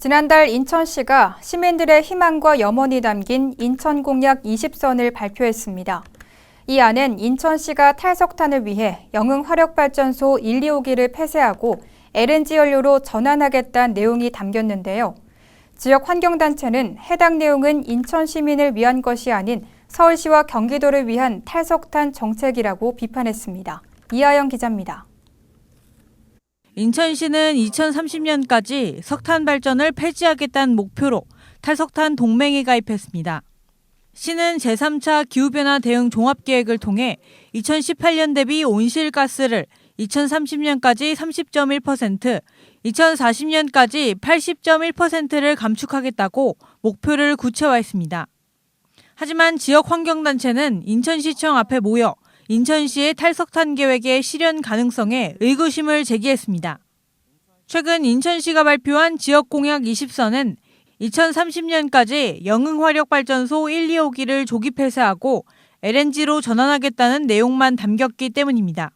지난달 인천시가 시민들의 희망과 염원이 담긴 인천공약 20선을 발표했습니다. 이 안엔 인천시가 탈석탄을 위해 영흥화력발전소 1, 2호기를 폐쇄하고 LNG 연료로 전환하겠다는 내용이 담겼는데요. 지역 환경단체는 해당 내용은 인천 시민을 위한 것이 아닌 서울시와 경기도를 위한 탈석탄 정책이라고 비판했습니다. 이하영 기자입니다. 인천시는 2030년까지 석탄 발전을 폐지하겠다는 목표로 탈석탄 동맹에 가입했습니다. 시는 제3차 기후변화 대응 종합계획을 통해 2018년 대비 온실가스를 2030년까지 30.1%, 2040년까지 80.1%를 감축하겠다고 목표를 구체화했습니다. 하지만 지역 환경단체는 인천시청 앞에 모여 인천시의 탈석탄 계획의 실현 가능성에 의구심을 제기했습니다. 최근 인천시가 발표한 지역 공약 20선은 2030년까지 영흥화력발전소 1, 2호기를 조기 폐쇄하고 LNG로 전환하겠다는 내용만 담겼기 때문입니다.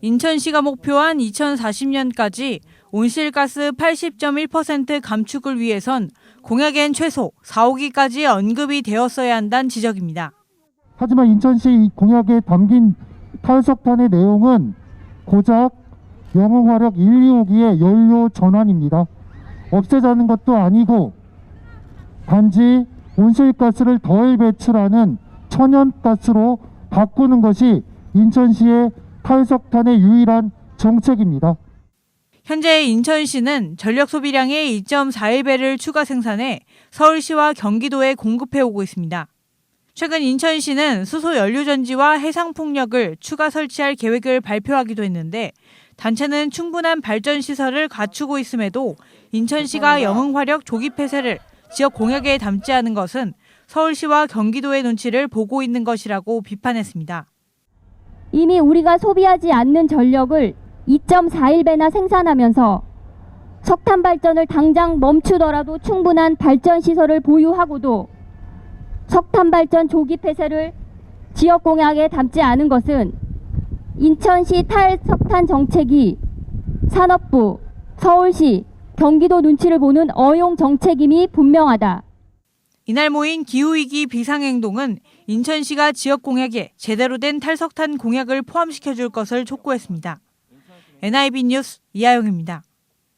인천시가 목표한 2040년까지 온실가스 80.1% 감축을 위해선 공약엔 최소 4, 5기까지 언급이 되었어야 한다는 지적입니다. 하지만 인천시 공약에 담긴 탈석탄의 내용은 고작 영흥화력 1, 2호기의 연료 전환입니다. 없애자는 것도 아니고 단지 온실가스를 덜 배출하는 천연가스로 바꾸는 것이 인천시의 탈석탄의 유일한 정책입니다. 현재 인천시는 전력 소비량의 2.41배를 추가 생산해 서울시와 경기도에 공급해 오고 있습니다. 최근 인천시는 수소 연료 전지와 해상 풍력을 추가 설치할 계획을 발표하기도 했는데 단체는 충분한 발전 시설을 갖추고 있음에도 인천시가 영흥화력 조기 폐쇄를 지역 공약에 담지 않은 것은 서울시와 경기도의 눈치를 보고 있는 것이라고 비판했습니다. 이미 우리가 소비하지 않는 전력을 2.41배나 생산하면서 석탄 발전을 당장 멈추더라도 충분한 발전 시설을 보유하고도 석탄 발전 조기 폐쇄를 지역 공약에 담지 않은 것은 인천시 탈석탄 정책이 산업부, 서울시, 경기도 눈치를 보는 어용 정책임이 분명하다. 이날 모인 기후위기 비상행동은 인천시가 지역 공약에 제대로 된 탈석탄 공약을 포함시켜 줄 것을 촉구했습니다. NIB 뉴스 이하영입니다.